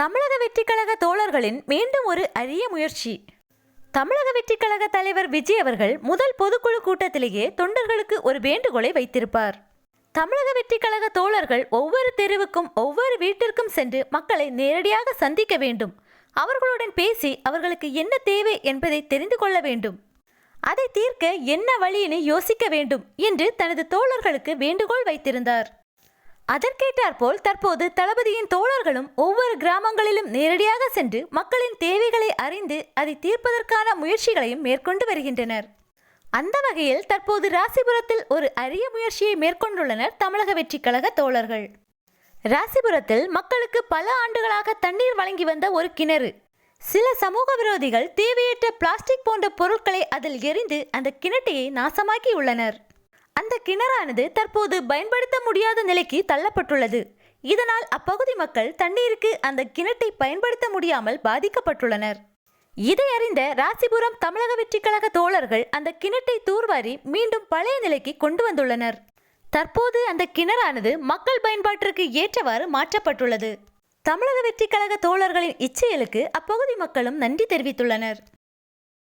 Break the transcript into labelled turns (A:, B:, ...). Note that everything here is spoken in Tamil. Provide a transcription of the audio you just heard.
A: தமிழக வெற்றிக்கழக தோழர்களின் மீண்டும் ஒரு அரிய முயற்சி. தமிழக வெற்றிக்கழக தலைவர் விஜய் அவர்கள் முதல் பொதுக்குழு கூட்டத்திலேயே தொண்டர்களுக்கு ஒரு வேண்டுகோளை வைத்திருப்பார். தமிழக வெற்றிக்கழக தோழர்கள் ஒவ்வொரு தெருவுக்கும் ஒவ்வொரு வீட்டிற்கும் சென்று மக்களை நேரடியாக சந்திக்க வேண்டும். அவர்களுடன் பேசி அவர்களுக்கு என்ன தேவை என்பதை தெரிந்து கொள்ள வேண்டும். அதை தீர்க்க என்ன வழியினை யோசிக்க வேண்டும் என்று தனது தோழர்களுக்கு வேண்டுகோள் வைத்திருந்தார். அதற்கேற்றாற்போல் தற்போது தளபதியின் தோழர்களும் ஒவ்வொரு கிராமங்களிலும் நேரடியாக சென்று மக்களின் தேவைகளை அறிந்து அதை தீர்ப்பதற்கான முயற்சிகளையும் மேற்கொண்டு வருகின்றனர். அந்த வகையில் தற்போது ராசிபுரத்தில் ஒரு அரிய முயற்சியை மேற்கொண்டுள்ளனர் தமிழக வெற்றி கழக தோழர்கள். ராசிபுரத்தில் மக்களுக்கு பல ஆண்டுகளாக தண்ணீர் வழங்கி வந்த ஒரு கிணறு. சில சமூக விரோதிகள் தேவையற்ற பிளாஸ்டிக் போன்ற பொருட்களை அதில் எரிந்து அந்த கிணட்டையை நாசமாக்கியுள்ளனர். அந்த கிணறானது தற்போது பயன்படுத்த முடியாத நிலைக்கு தள்ளப்பட்டுள்ளது. இதனால் அப்பகுதி மக்கள் தண்ணீருக்கு அந்த கிணற்றை பயன்படுத்த முடியாமல் பாதிக்கப்பட்டுள்ளனர். இதை அறிந்த ராசிபுரம் தமிழக வெற்றிக் கழக தோழர்கள் அந்த கிணற்றை தூர்வாரி மீண்டும் பழைய நிலைக்கு கொண்டு வந்துள்ளனர். தற்போது அந்த கிணறானது மக்கள் பயன்பாட்டிற்கு ஏற்றவாறு மாற்றப்பட்டுள்ளது. தமிழக வெற்றிக் கழக தோழர்களின் இச்செயலுக்கு அப்பகுதி மக்களும் நன்றி தெரிவித்துள்ளனர்.